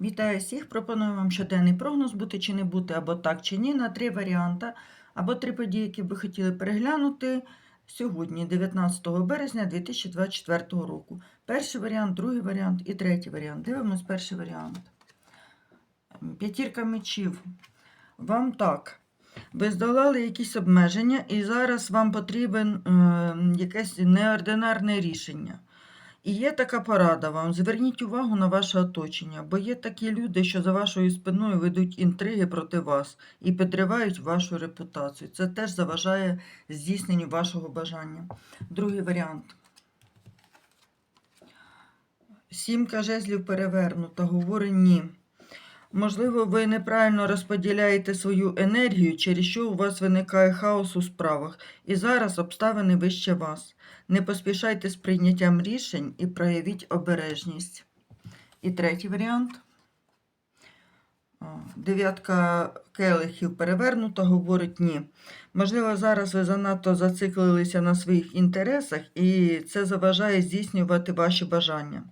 Вітаю всіх! Пропоную вам щоденний прогноз бути чи не бути, або так чи ні, на три варіанти, або три події, які ви хотіли переглянути сьогодні, 19 березня 2024 року. Перший варіант, другий варіант і третій варіант. Дивимось перший варіант. П'ятірка мечів. Вам так. Ви здолали якісь обмеження, і зараз вам потрібен е, якесь неординарне рішення. І є така порада вам. Зверніть увагу на ваше оточення, бо є такі люди, що за вашою спиною ведуть інтриги проти вас і підривають вашу репутацію. Це теж заважає здійсненню вашого бажання. Другий варіант. Сімка жезлів перевернута, говорить ні. Можливо, ви неправильно розподіляєте свою енергію, через що у вас виникає хаос у справах, і зараз обставини вище вас. Не поспішайте з прийняттям рішень і проявіть обережність. І третій варіант. Дев'ятка келихів перевернута, говорить ні. Можливо, зараз ви занадто зациклилися на своїх інтересах, і це заважає здійснювати ваші бажання.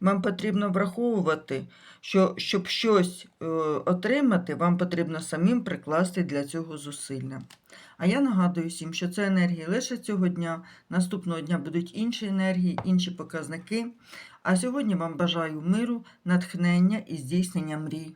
Вам потрібно враховувати, що щоб щось е, отримати, вам потрібно самим прикласти для цього зусилля. А я нагадую всім, що це енергії лише цього дня. Наступного дня будуть інші енергії, інші показники. А сьогодні вам бажаю миру, натхнення і здійснення мрій.